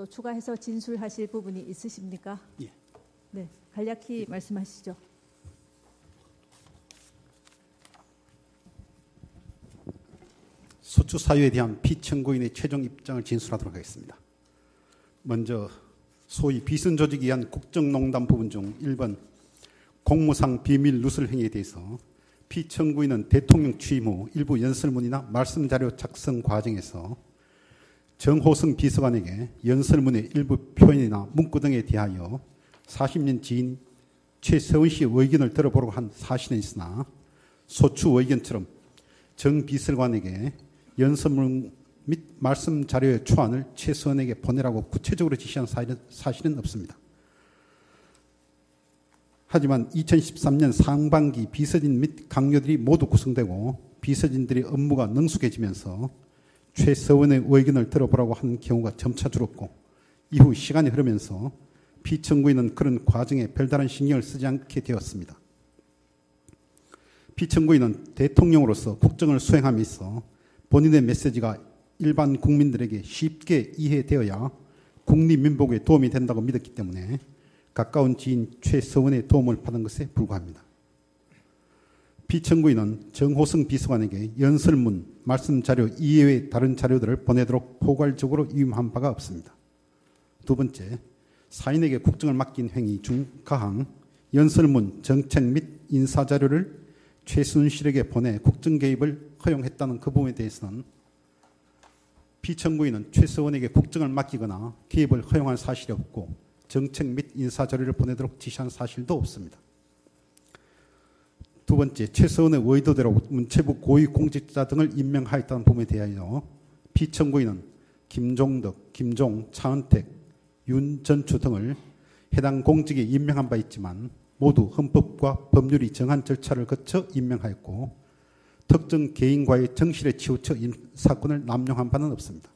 또 추가해서 진술하실 부분이 있으십니까? 예. 네, 간략히 말씀하시죠. 소추 사유에 대한 피청구인의 최종 입장을 진술하도록 하겠습니다. 먼저 소위 비선 조직에 의한 국정농단 부분 중 1번 공무상 비밀 누설 행위에 대해서 피청구인은 대통령 취임 후 일부 연설문이나 말씀 자료 작성 과정에서 정호승 비서관에게 연설문의 일부 표현이나 문구 등에 대하여 40년 지인 최서원 씨의 의견을 들어보려고 한 사실은 있으나 소추 의견처럼 정 비서관에게 연설문 및 말씀 자료의 초안을 최서원에게 보내라고 구체적으로 지시한 사실은 없습니다. 하지만 2013년 상반기 비서진 및 강요들이 모두 구성되고 비서진들의 업무가 능숙해지면서 최서원의 의견을 들어보라고 한 경우가 점차 줄었고 이후 시간이 흐르면서 피청구인은 그런 과정에 별다른 신경을 쓰지 않게 되었습니다. 피청구인은 대통령으로서 국정을 수행함에 있어 본인의 메시지가 일반 국민들에게 쉽게 이해되어야 국립민복에 도움이 된다고 믿었기 때문에 가까운 지인 최서원의 도움을 받은 것에 불과합니다. 피청구인은 정호승 비서관에게 연설문, 말씀 자료 이외의 다른 자료들을 보내도록 포괄적으로 위임한 바가 없습니다. 두 번째, 사인에게 국정을 맡긴 행위 중 가항, 연설문, 정책 및 인사 자료를 최순실에게 보내 국정 개입을 허용했다는 그 부분에 대해서는 피청구인은 최서원에게 국정을 맡기거나 개입을 허용한 사실이 없고 정책 및 인사 자료를 보내도록 지시한 사실도 없습니다. 두 번째, 최서원의 의도대로 문체부 고위 공직자 등을 임명하였다는 부분에 대하여 피청구인은 김종덕, 김종, 차은택, 윤전추 등을 해당 공직에 임명한 바 있지만 모두 헌법과 법률이 정한 절차를 거쳐 임명하였고 특정 개인과의 정실에 치우쳐 사건을 남용한 바는 없습니다.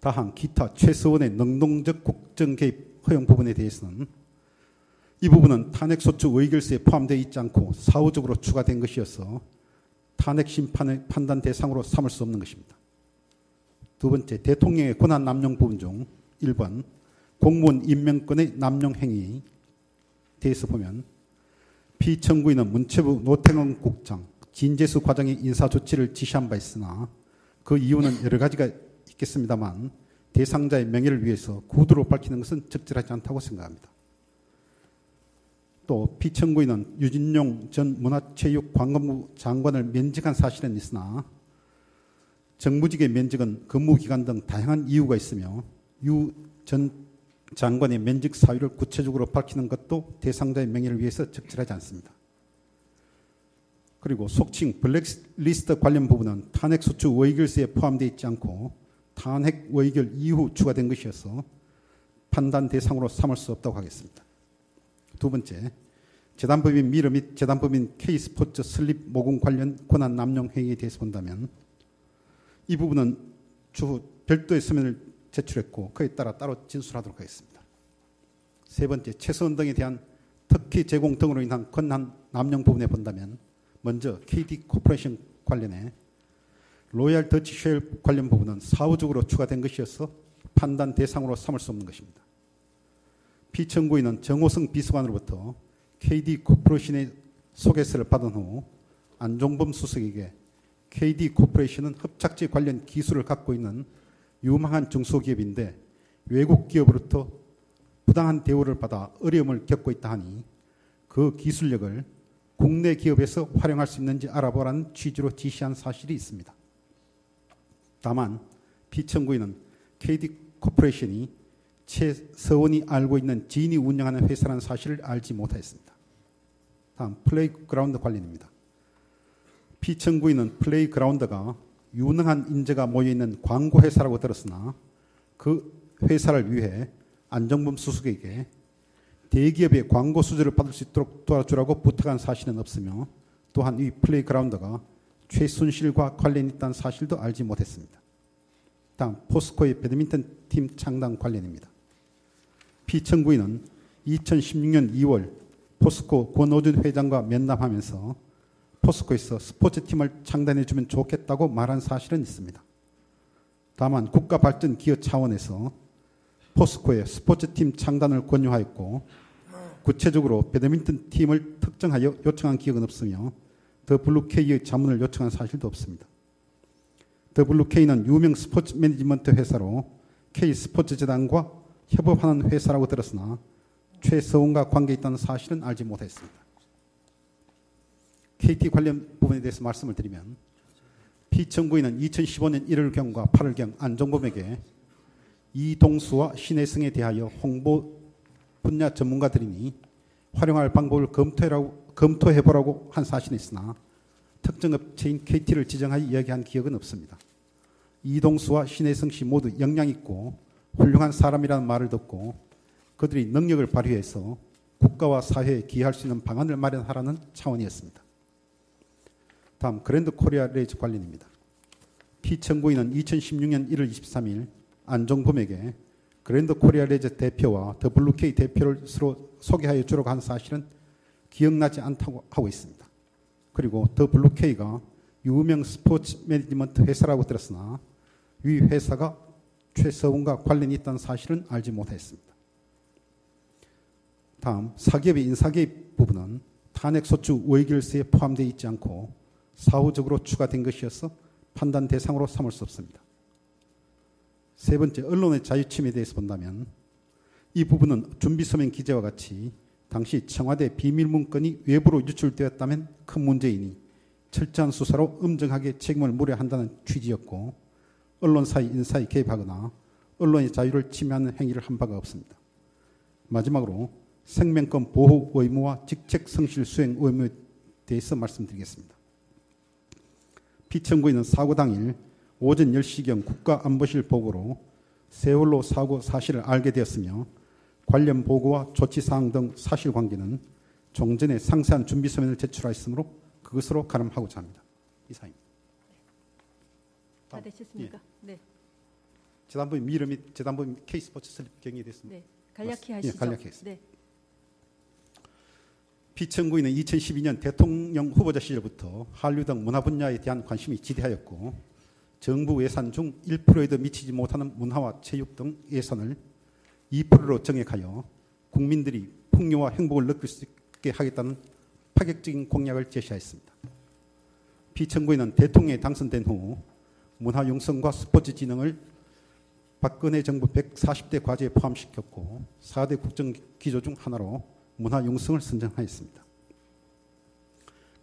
다한 기타 최서원의 능동적 국정 개입 허용 부분에 대해서는 이 부분은 탄핵소추 의결서에 포함되어 있지 않고 사후적으로 추가된 것이어서 탄핵 심판의 판단 대상으로 삼을 수 없는 것입니다. 두 번째, 대통령의 권한 남용 부분 중 1번 공무원 임명권의 남용 행위 대해서 보면 피청구인은 문체부 노태근 국장, 진재수 과장의 인사 조치를 지시한 바 있으나 그 이유는 여러 가지가 있겠습니다만 대상자의 명예를 위해서 구두로 밝히는 것은 적절하지 않다고 생각합니다. 또 피청구인은 유진용 전 문화체육관광부 장관을 면직한 사실은 있으나 정무직의 면직은 근무기간 등 다양한 이유가 있으며 유 전 장관의 면직 사유를 구체적으로 밝히는 것도 대상자의 명예를 위해서 적절하지 않습니다. 그리고 속칭 블랙리스트 관련 부분은 탄핵소추 의결서에 포함되어 있지 않고 탄핵 의결 이후 추가된 것이어서 판단 대상으로 삼을 수 없다고 하겠습니다. 두 번째, 재단법인 미르 및 재단법인 K스포츠 슬립 모금 관련 권한 남용 행위에 대해서 본다면 이 부분은 추후 별도의 서면을 제출했고 그에 따라 따로 진술하도록 하겠습니다. 세 번째, 최소원 등에 대한 특히 제공 등으로 인한 권한 남용 부분에 본다면 먼저 KD 코퍼레이션 관련해 로얄 더치 쉘 관련 부분은 사후적으로 추가된 것이어서 판단 대상으로 삼을 수 없는 것입니다. 피청구인은 정호승 비서관으로부터 KD 코퍼레이션의 소개서를 받은 후 안종범 수석에게 KD 코퍼레이션은 협착제 관련 기술을 갖고 있는 유망한 중소기업인데 외국 기업으로부터 부당한 대우를 받아 어려움을 겪고 있다 하니 그 기술력을 국내 기업에서 활용할 수 있는지 알아보라는 취지로 지시한 사실이 있습니다. 다만 피청구인은 KD 코퍼레이션이 최서원이 알고 있는 지인이 운영하는 회사라는 사실을 알지 못하였습니다. 다음 플레이그라운드 관련입니다. 피청구인은 플레이그라운드가 유능한 인재가 모여있는 광고 회사라고 들었으나 그 회사를 위해 안정범 수석에게 대기업의 광고 수주를 받을 수 있도록 도와주라고 부탁한 사실은 없으며 또한 이 플레이그라운드가 최순실과 관련이 있다는 사실도 알지 못했습니다. 다음 포스코의 배드민턴 팀 창단 관련입니다. 피청구인은 2016년 2월 포스코 권오준 회장과 면담하면서 포스코에서 스포츠팀을 창단해주면 좋겠다고 말한 사실은 있습니다. 다만 국가 발전 기여 차원에서 포스코의 스포츠팀 창단을 권유하였고 구체적으로 배드민턴 팀을 특정하여 요청한 기억은 없으며 더 블루케이의 자문을 요청한 사실도 없습니다. 더 블루케이는 유명 스포츠 매니지먼트 회사로 K 스포츠 재단과 협업하는 회사라고 들었으나 최서원과 관계 있다는 사실은 알지 못했습니다. KT 관련 부분에 대해서 말씀을 드리면 피청구인은 2015년 1월경과 8월경 안종범에게 이동수와 신혜승에 대하여 홍보 분야 전문가들이니 활용할 방법을 검토해라고, 검토해보라고 한 사실이 있으나 특정 업체인 KT를 지정하여 이야기한 기억은 없습니다. 이동수와 신혜승 씨 모두 역량 있고 훌륭한 사람이라는 말을 듣고 그들이 능력을 발휘해서 국가와 사회에 기여할 수 있는 방안을 마련하라는 차원이었습니다. 다음 그랜드 코리아 레이즈 관련입니다. 피청구인은 2016년 1월 23일 안종범에게 그랜드 코리아 레이즈 대표와 더블루케이 대표를 서로 소개하여 주라고 한 사실은 기억나지 않다고 하고 있습니다. 그리고 더블루케이가 유명 스포츠 매니지먼트 회사라고 들었으나 이 회사가 최서원과 관련이 있다는 사실은 알지 못했습니다. 다음 사기업의 인사개입 부분은 탄핵소추 의결서에 포함되어 있지 않고 사후적으로 추가된 것이어서 판단 대상으로 삼을 수 없습니다. 세 번째, 언론의 자유침에 대해서 본다면 이 부분은 준비서명 기재와 같이 당시 청와대 비밀 문건이 외부로 유출되었다면 큰 문제이니 철저한 수사로 엄정하게 책임을 물어야 한다는 취지였고 언론사의 인사에 개입하거나 언론의 자유를 침해하는 행위를 한 바가 없습니다. 마지막으로 생명권 보호 의무와 직책 성실 수행 의무에 대해서 말씀드리겠습니다. 피청구인은 사고 당일 오전 10시경 국가안보실 보고로 세월로 사고 사실을 알게 되었으며 관련 보고와 조치사항 등 사실관계는 종전에 상세한 준비 서면을 제출하였으므로 그것으로 가름하고자 합니다. 이상입니다. 다 되셨습니까? 네. 재단법인 미르 및 재단법인 K스포츠 설립 경위에 대해서입니다. 네. 간략히 예, 하시죠. 간략히 하겠습니다. 네. 피청구인은 2012년 대통령 후보자 시절부터 한류 등 문화 분야에 대한 관심이 지대하였고 정부 예산 중 1%에도 미치지 못하는 문화와 체육 등 예산을 2%로 정액하여 국민들이 풍요와 행복을 느낄 수 있게 하겠다는 파격적인 공약을 제시하였습니다. 피청구인은 대통령에 당선된 후 문화 융성과 스포츠 진흥을 박근혜 정부 140대 과제에 포함시켰고 4대 국정 기조 중 하나로 문화 융성을 선정하였습니다.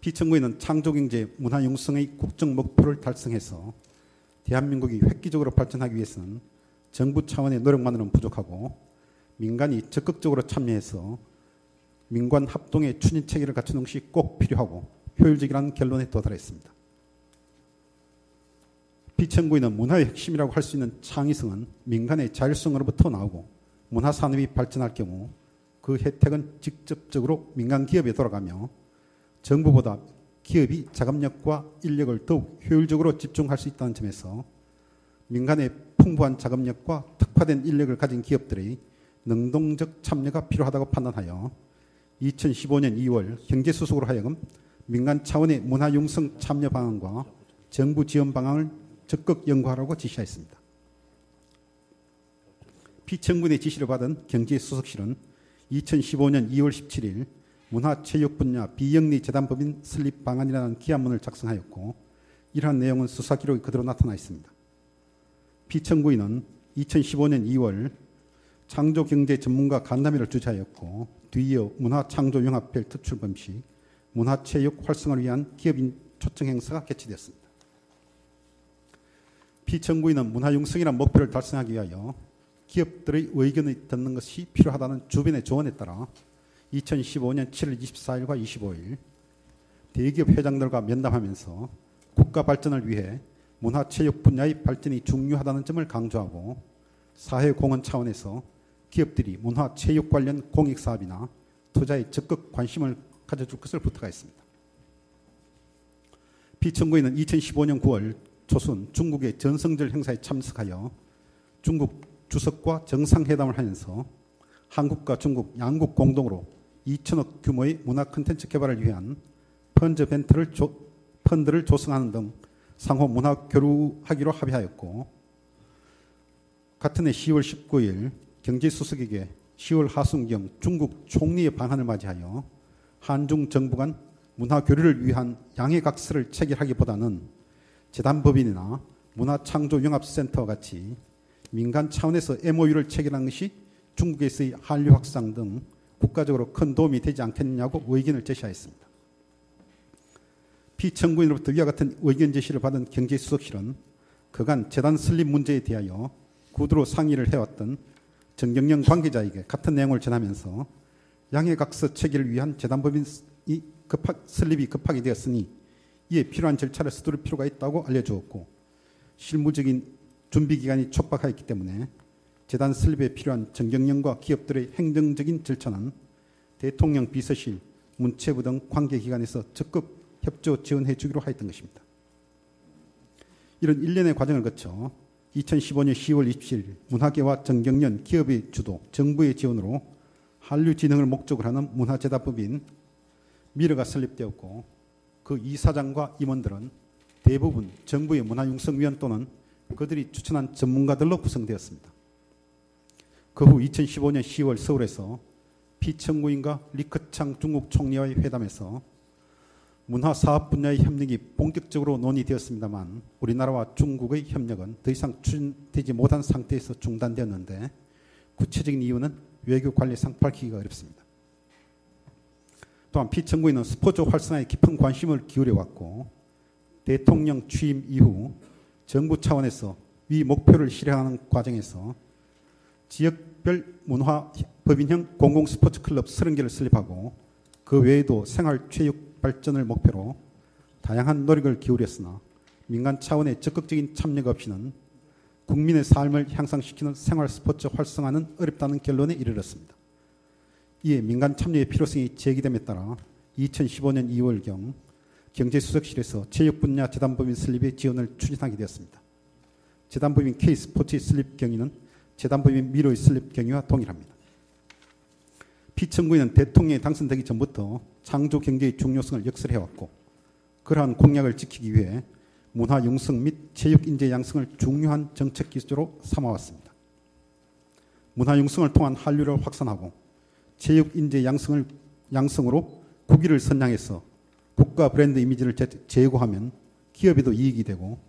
피청구에는 창조경제 문화 융성의 국정 목표를 달성해서 대한민국이 획기적으로 발전하기 위해서는 정부 차원의 노력만으로는 부족하고 민간이 적극적으로 참여해서 민관 합동의 추진 체계를 갖추는 것이 꼭 필요하고 효율적이라는 결론에 도달했습니다. 피청구인은 문화의 핵심이라고 할 수 있는 창의성은 민간의 자율성으로부터 나오고 문화 산업이 발전할 경우 그 혜택은 직접적으로 민간 기업에 돌아가며 정부보다 기업이 자금력과 인력을 더욱 효율적으로 집중할 수 있다는 점에서 민간의 풍부한 자금력과 특화된 인력을 가진 기업들의 능동적 참여가 필요하다고 판단하여 2015년 2월 경제수석으로 하여금 민간 차원의 문화융성 참여 방안과 정부 지원 방안을 적극 연구하라고 지시하였습니다. 피청군의 지시를 받은 경제수석실은 2015년 2월 17일 문화체육 분야 비영리 재단법인 설립 방안이라는 기한문을 작성하였고 이러한 내용은 수사 기록에 그대로 나타나 있습니다. 피청구인은 2015년 2월 창조경제 전문가 간담회를 주재하였고 뒤이어 문화창조융합별 특출범 시 문화체육 활성화를 위한 기업인 초청 행사가 개최되었습니다. 피청구인은 문화융성이라는 목표를 달성하기 위하여 기업들의 의견을 듣는 것이 필요하다는 주변의 조언에 따라 2015년 7월 24일과 25일 대기업 회장들과 면담하면서 국가 발전을 위해 문화체육 분야의 발전이 중요하다는 점을 강조하고 사회공헌 차원에서 기업들이 문화체육 관련 공익사업이나 투자에 적극 관심을 가져줄 것을 부탁하였습니다. 비청구인은 2015년 9월 초순 중국의 전성절 행사에 참석하여 중국 주석과 정상회담을 하면서 한국과 중국 양국 공동으로 2천억 규모의 문화 콘텐츠 개발을 위한 펀드 벤트를 조, 펀드를 조성하는 등 상호 문화 교류하기로 합의하였고 같은 해 10월 19일 경제수석에게 10월 하순경 중국 총리의 방한을 맞이하여 한중 정부 간 문화 교류를 위한 양해각서를 체결하기보다는 재단법인이나 문화창조융합센터와 같이 민간 차원에서 MOU를 체결한 것이 중국에서의 한류 확산 등 국가적으로 큰 도움이 되지 않겠느냐고 의견을 제시하였습니다. 피청구인으로부터 위와 같은 의견 제시를 받은 경제수석실은 그간 재단 설립 문제에 대하여 구두로 상의를 해왔던 정경영 관계자에게 같은 내용을 전하면서 양해각서 체결을 위한 재단법인 이 급하, 설립이 급하게 되었으니 이에 필요한 절차를 서두를 필요가 있다고 알려주었고 실무적인 준비 기간이 촉박하였기 때문에 재단 설립에 필요한 정경영과 기업들의 행정적인 절차는 대통령 비서실, 문체부 등 관계기관에서 적극 협조 지원해 주기로 하였던 것입니다. 이런 일련의 과정을 거쳐 2015년 10월 27일 문화계와 정경련 기업의 주도, 정부의 지원으로 한류 진흥을 목적으로 하는 문화재단법인 미르가 설립되었고 그 이사장과 임원들은 대부분 정부의 문화융성위원 또는 그들이 추천한 전문가들로 구성되었습니다. 그 후 2015년 10월 서울에서 피청구인과 리크창 중국 총리와의 회담에서 문화 사업 분야의 협력이 본격적으로 논의되었습니다만 우리나라와 중국의 협력은 더 이상 추진되지 못한 상태에서 중단되었는데 구체적인 이유는 외교 관리상 밝히기가 어렵습니다. 또한 피청구인은 스포츠 활성화에 깊은 관심을 기울여 왔고 대통령 취임 이후 정부 차원에서 위 목표를 실행하는 과정에서 지역별 문화 법인형 공공 스포츠 클럽 30개를 설립하고 그 외에도 생활 체육 발전을 목표로 다양한 노력을 기울였으나 민간 차원의 적극적인 참여가 없이는 국민의 삶을 향상시키는 생활 스포츠 활성화는 어렵다는 결론에 이르렀습니다. 이에 민간 참여의 필요성이 제기됨에 따라 2015년 2월경 경제수석실에서 체육 분야 재단법인 설립의 지원을 추진하게 되었습니다. 재단법인 K스포츠의 설립 경위는 재단법인 미로의 설립 경위와 동일합니다. 피청구인은 대통령이 당선되기 전부터 창조 경제의 중요성을 역설해왔고 그러한 공약을 지키기 위해 문화 융성 및 체육 인재 양성을 중요한 정책 기조로 삼아왔습니다. 문화 융성을 통한 한류를 확산하고 체육 인재 양성을 양성으로 국위를 선양해서 국가 브랜드 이미지를 제고하면 기업에도 이익이 되고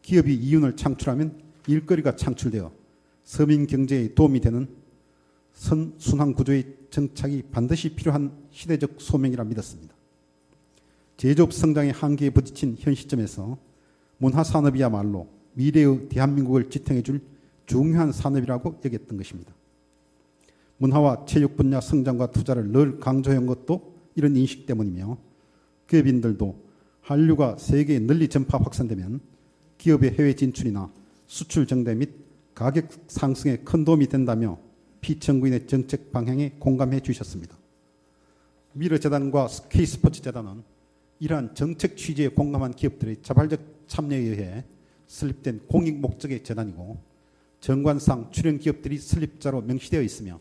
기업이 이윤을 창출하면 일거리가 창출되어 서민 경제에 도움이 되는 선순환 구조의 정착이 반드시 필요한 시대적 소명이라 믿었습니다. 제조업 성장의 한계에 부딪힌 현 시점에서 문화산업이야말로 미래의 대한민국을 지탱해 줄 중요한 산업이라고 여겼던 것입니다. 문화와 체육 분야 성장과 투자를 늘 강조한 것도 이런 인식 때문이며 기업인들도 한류가 세계에 널리 전파 확산되면 기업의 해외 진출이나 수출 정대 및 가격 상승에 큰 도움이 된다며 피청구인의 정책 방향에 공감해 주셨습니다. 미르재단과 K스포츠재단은 이러한 정책 취지에 공감한 기업들의 자발적 참여에 의해 설립된 공익 목적의 재단이고 정관상 출연 기업들이 설립자로 명시되어 있으며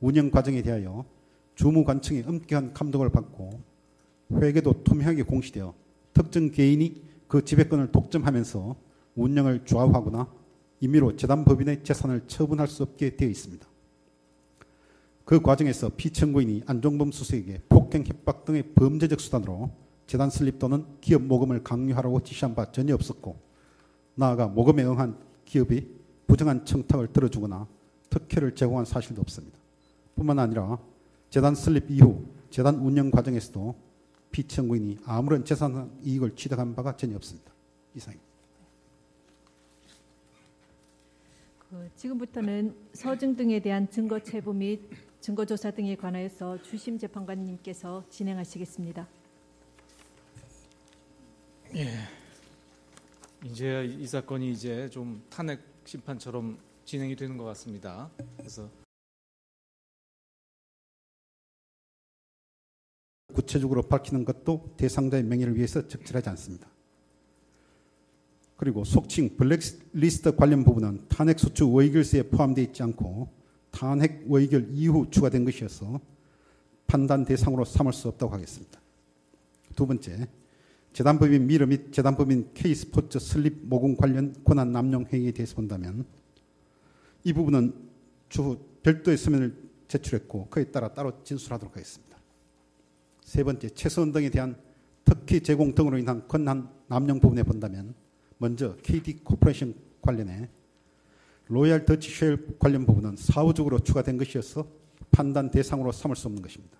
운영 과정에 대하여 주무관청의 엄격한 감독을 받고 회계도 투명하게 공시되어 특정 개인이 그 지배권을 독점하면서 운영을 좌우하거나 임의로 재단법인의 재산을 처분할 수 없게 되어 있습니다. 그 과정에서 피청구인이 안종범 수석에게 폭행, 협박 등의 범죄적 수단으로 재단 설립 또는 기업 모금을 강요하라고 지시한 바 전혀 없었고 나아가 모금에 응한 기업이 부정한 청탁을 들어주거나 특혜를 제공한 사실도 없습니다. 뿐만 아니라 재단 설립 이후 재단 운영 과정에서도 피청구인이 아무런 재산 이익을 취득한 바가 전혀 없습니다. 이상입니다. 그 지금부터는 서증 등에 대한 증거 체부 및 증거 조사 등에 관하여서 주심 재판관님께서 진행하시겠습니다. 예. 이제 이 사건이 이제 좀 탄핵 심판처럼 진행이 되는 것 같습니다. 그래서 구체적으로 밝히는 것도 대상자의 명예를 위해서 적절하지 않습니다. 그리고 속칭 블랙리스트 관련 부분은 탄핵 소추 의결서에 포함되어 있지 않고 탄핵 의결 이후 추가된 것이어서 판단 대상으로 삼을 수 없다고 하겠습니다. 두 번째, 재단법인 미르 및 재단법인 K스포츠 설립 모금 관련 권한 남용 행위에 대해서 본다면 이 부분은 추후 별도의 서면을 제출했고 그에 따라 따로 진술하도록 하겠습니다. 세 번째 최소원 등에 대한 특히 제공 등으로 인한 권한 남용 부분에 본다면 먼저 KD 코퍼레이션 관련해 로얄 더치 쉘 관련 부분은 사후적으로 추가된 것이어서 판단 대상으로 삼을 수 없는 것입니다.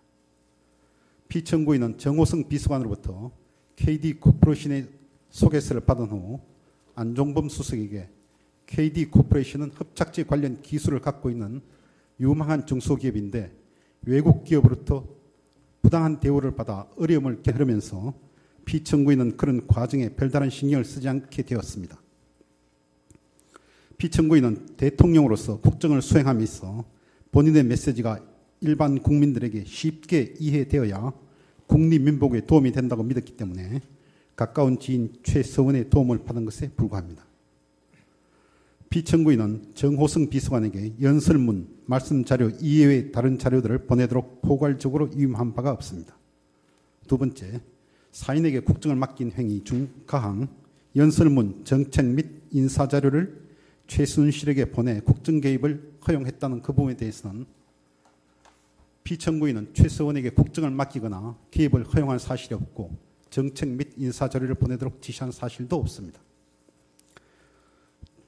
피청구인은 정호성 비서관으로부터 KD 코퍼레이션의 소개서를 받은 후 안종범 수석에게 KD 코퍼레이션은 작지 관련 기술을 갖고 있는 유망한 중소기업인데 외국 기업으로부터 부당한 대우를 받아 어려움을 겪으면서 피청구인은 그런 과정에 별다른 신경을 쓰지 않게 되었습니다. 피청구인은 대통령으로서 국정을 수행함에 있어 본인의 메시지가 일반 국민들에게 쉽게 이해되어야 국립민복에 도움이 된다고 믿었기 때문에 가까운 지인 최서원의 도움을 받은 것에 불과합니다. 피청구인은 정호승 비서관에게 연설문, 말씀 자료 이외의 다른 자료들을 보내도록 포괄적으로 위임한 바가 없습니다. 두 번째, 사인에게 국정을 맡긴 행위 중 가항 연설문, 정책 및 인사 자료를 최순실에게 보내 국정 개입을 허용했다는 그 부분에 대해서는 피청구인은 최서원에게 국정을 맡기거나 개입을 허용한 사실이 없고 정책 및 인사 자료를 보내도록 지시한 사실도 없습니다.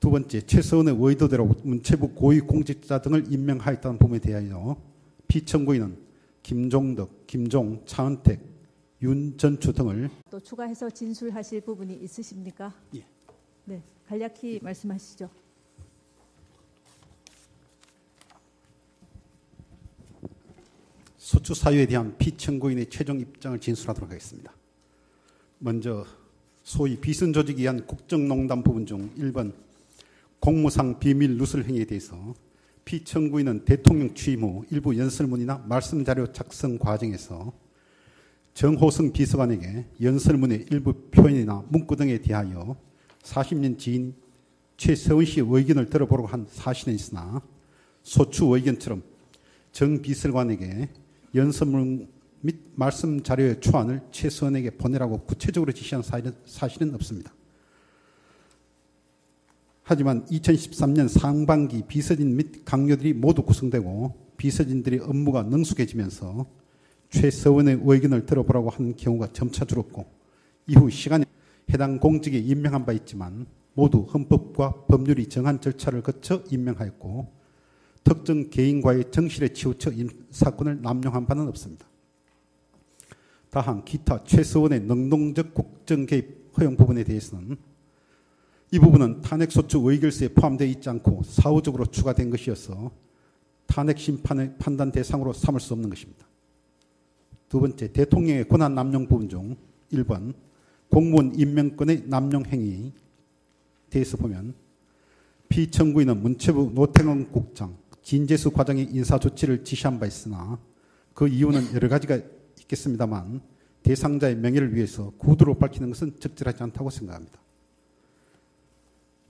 두 번째, 최서원의 의도대로 문체부 고위 공직자 등을 임명하였다는 부분에 대하여 피청구인은 김종덕, 김종, 차은택, 윤전추 등을 또 추가해서 진술하실 부분이 있으십니까? 예. 네, 간략히 말씀하시죠. 소추 사유에 대한 피청구인의 최종 입장을 진술하도록 하겠습니다. 먼저 소위 비선 조직에 의한 국정농단 부분 중 1번 공무상 비밀 누설 행위에 대해서 피청구인은 대통령 취임 후 일부 연설문이나 말씀 자료 작성 과정에서 정호승 비서관에게 연설문의 일부 표현이나 문구 등에 대하여 40년 지인 최서원 씨의 의견을 들어보려고 한 사실은 있으나 소추 의견처럼 정 비서관에게 연설문 및 말씀 자료의 초안을 최서원에게 보내라고 구체적으로 지시한 사실은 없습니다. 하지만 2013년 상반기 비서진 및 강요들이 모두 구성되고 비서진들의 업무가 능숙해지면서 최서원의 의견을 들어보라고 하는 경우가 점차 줄었고 이후 시간에 해당 공직에 임명한 바 있지만 모두 헌법과 법률이 정한 절차를 거쳐 임명하였고 특정 개인과의 정실에 치우쳐 사건을 남용한 바는 없습니다. 다한 기타 최서원의 능동적 국정 개입 허용 부분에 대해서는 이 부분은 탄핵소추 의결서에 포함되어 있지 않고 사후적으로 추가된 것이어서 탄핵 심판의 판단 대상으로 삼을 수 없는 것입니다. 두 번째, 대통령의 권한 남용 부분 중 1번 공무원 임명권의 남용 행위 대해서 보면 피청구인은 문체부 노태원 국장, 진재수 과장의 인사 조치를 지시한 바 있으나 그 이유는 여러 가지가 있겠습니다만 대상자의 명예를 위해서 구두로 밝히는 것은 적절하지 않다고 생각합니다.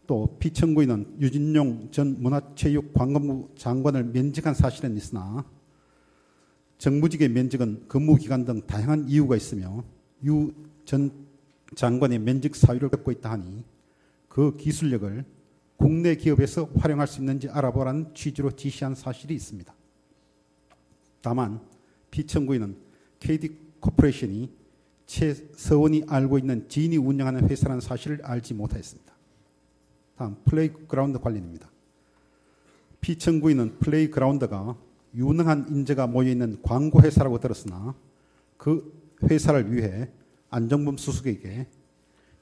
또 피청구인은 유진용 전 문화체육관광부 장관을 면직한 사실은 있으나 정무직의 면직은 근무기간 등 다양한 이유가 있으며 유 전 장관의 면직 사유를 갖고 있다 하니 그 기술력을 국내 기업에서 활용할 수 있는지 알아보라는 취지로 지시한 사실이 있습니다. 다만 피청구인은 KD 코퍼레이션이 최서원이 알고 있는 지인이 운영하는 회사라는 사실을 알지 못하였습니다. 다음 플레이그라운드 관련입니다. 피청구인은 플레이그라운드가 유능한 인재가 모여있는 광고 회사라고 들었으나 그 회사를 위해 안정범 수석에게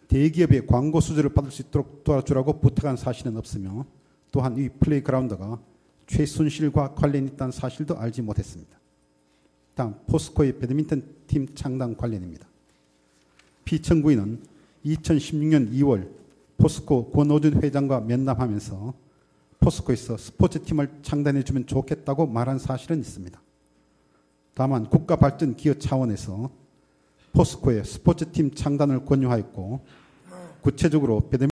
대기업의 광고 수주를 받을 수 있도록 도와주라고 부탁한 사실은 없으며 또한 이 플레이그라운드가 최순실과 관련이 있다는 사실도 알지 못했습니다. 다음 포스코의 배드민턴 팀 창단 관련입니다. 피청구인은 2016년 2월 포스코 권오준 회장과 면담하면서 포스코에서 스포츠팀을 창단해주면 좋겠다고 말한 사실은 있습니다. 다만 국가발전기업 차원에서 포스코의 스포츠팀 창단을 권유하였고 구체적으로